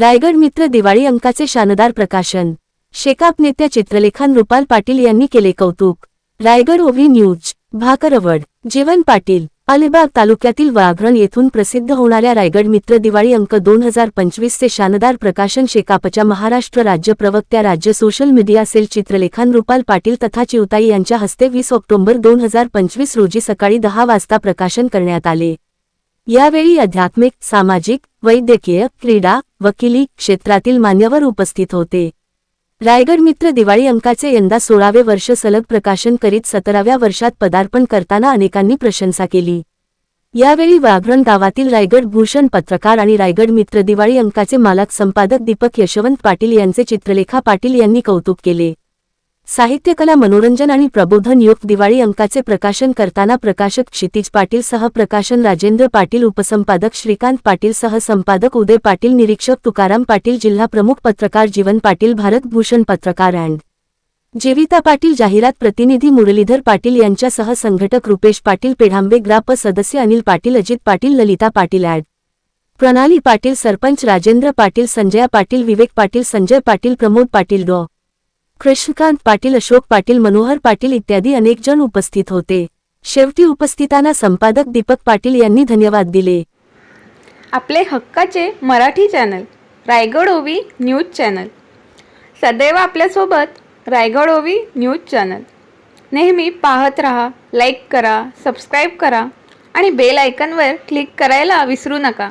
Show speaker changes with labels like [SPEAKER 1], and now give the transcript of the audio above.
[SPEAKER 1] रायगड मित्र दिवाळी अंकाचे शानदार प्रकाशन. शेकाप नेत्या चित्रलेखन रुपाल पाटील यांनी केले कौतुक. रायगड ओव्ही न्यूज भाकरवड जीवन पाटील अलिबाग तालुक्यातील वाघरण येथून प्रसिद्ध होणाऱ्या रायगड मित्र दिवाळी अंक दोन हजार पंचवीसचे शानदार प्रकाशन शेकापच्या महाराष्ट्र राज्य प्रवक्त्या राज्य सोशल मीडिया सेल चित्रलेखान रुपाल पाटील तथा चिवताई यांच्या हस्ते वीस ऑक्टोबर दोन हजार पंचवीस रोजी सकाळी दहा वाजता प्रकाशन करण्यात आले. यावेळी आध्यात्मिक सामाजिक वैद्यकीय क्रीडा वकिली क्षेत्रातील मान्यवर उपस्थित होते. रायगड मित्र दिवाळी अंकाचे यंदा सोळावे वर्ष सलग प्रकाशन करीत सतराव्या वर्षात पदार्पण करताना अनेकांनी प्रशंसा केली. यावेळी वाघरण गावातील रायगड भूषण पत्रकार आणि रायगड मित्र दिवाळी अंकाचे मालक संपादक दीपक यशवंत पाटील यांचे चित्रलेखा पाटील यांनी कौतुक केले. साहित्यकला मनोरंजन आणि प्रबोधन युक्त दिवाळी अंकाचे प्रकाशन करताना प्रकाशक क्षितिज पाटील सह प्रकाशन राजेंद्र पाटील उपसंपादक श्रीकांत पाटील सह संपादक उदय पाटील निरीक्षक तुकाराम पाटील जिल्हा प्रमुख पत्रकार जीवन पाटील भारत भूषण पत्रकार अँड जेविता पाटील जाहिरात प्रतिनिधी मुरलीधर पाटील यांच्यासह संघटक रुपेश पाटील पेढांबे ग्राप सदस्य अनिल पाटील अजित पाटील ललिता पाटील ॲड प्रणाली पाटील सरपंच राजेंद्र पाटील संजया पाटील विवेक पाटील संजय पाटील प्रमोद पाटील डॉ. कृष्णकांत पाटील अशोक पाटील मनोहर पाटील इत्यादी अनेक जण उपस्थित होते. शेवटी उपस्थितांना संपादक दीपक पाटील यांनी धन्यवाद दिले.
[SPEAKER 2] आपले हक्काचे मराठी चॅनल रायगड ओवी न्यूज चॅनल. सदैव आपल्यासोबत रायगड ओवी न्यूज चॅनल. नेहमी पाहत रहा लाईक करा सबस्क्राईब करा आणि बेल आयकनवर क्लिक करायला विसरू नका.